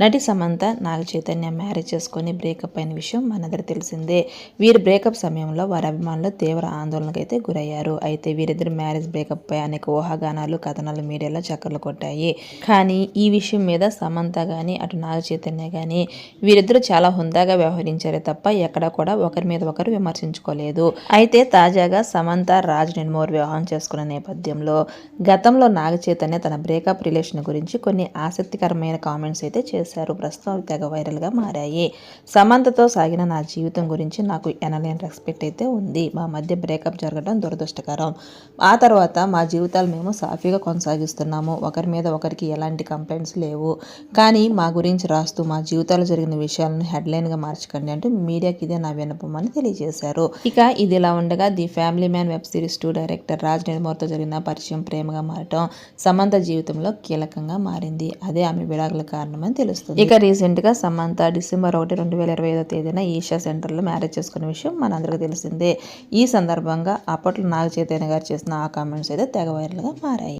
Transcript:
నటి సమంత నాగ చైతన్య మ్యారేజ్ చేసుకొని బ్రేకప్ అయిన విషయం మనందరూ తెలిసిందే. వీరి బ్రేకప్ సమయంలో వారి అభిమానులు తీవ్ర ఆందోళనకు అయితే గురయ్యారు. అయితే వీరిద్దరు మ్యారేజ్ బ్రేకప్ పై అనేక ఊహాగానాలు కథనాలు మీడియాలో చక్కర్లు కొట్టాయి. కానీ ఈ విషయం మీద సమంత కానీ అటు నాగ చైతన్య కానీ వీరిద్దరూ చాలా హుందాగా వ్యవహరించారే తప్ప ఎక్కడ కూడా ఒకరి మీద ఒకరు విమర్శించుకోలేదు. అయితే తాజాగా సమంత రాజ్ నిర్మోర్ వివాహం చేసుకున్న నేపథ్యంలో గతంలో నాగ చైతన్య తన బ్రేకప్ రిలేషన్ గురించి కొన్ని ఆసక్తికరమైన కామెంట్స్ అయితే చేశారు. ప్రస్తుతం అవి తెగ వైరల్గా మారాయి. సమంతతో సాగిన నా జీవితం గురించి నాకు ఎనలేని రెస్పెక్ట్ అయితే ఉంది. మా మధ్య బ్రేకప్ జరగడం దురదృష్టకరం. ఆ తర్వాత మా జీవితాలు మేము సాఫీగా కొనసాగిస్తున్నాము. ఒకరి మీద ఒకరికి ఎలాంటి కంప్లైంట్స్ లేవు. కానీ మా గురించి రాస్తూ మా జీవితాలు జరిగిన విషయాలను హెడ్లైన్గా మార్చకండి అంటూ మీడియాకి ఇదే నా వినపమని అని తెలియజేశారు. ఇక ఇది ఇలా ఉండగా The Family Man web series two director Raj నిర్మోర్తో జరిగిన పరిచయం ప్రేమగా మారటం సమంత జీవితంలో కీలకంగా మారింది. అదే ఆమె విడాకుల కారణమని తెలుస్తుంది. ఇక రీసెంట్గా సమంత డిసెంబర్ ఒకటి రెండు వేల ఇరవై ఐదో తేదీన ఈషా సెంటర్లో మ్యారేజ్ చేసుకున్న విషయం మనందరికీ తెలిసిందే. ఈ సందర్భంగా అప్పట్లో నాగ చైతన్య గారు చేసిన ఆ కామెంట్స్ అయితే తెగ వైరల్గా మారాయి.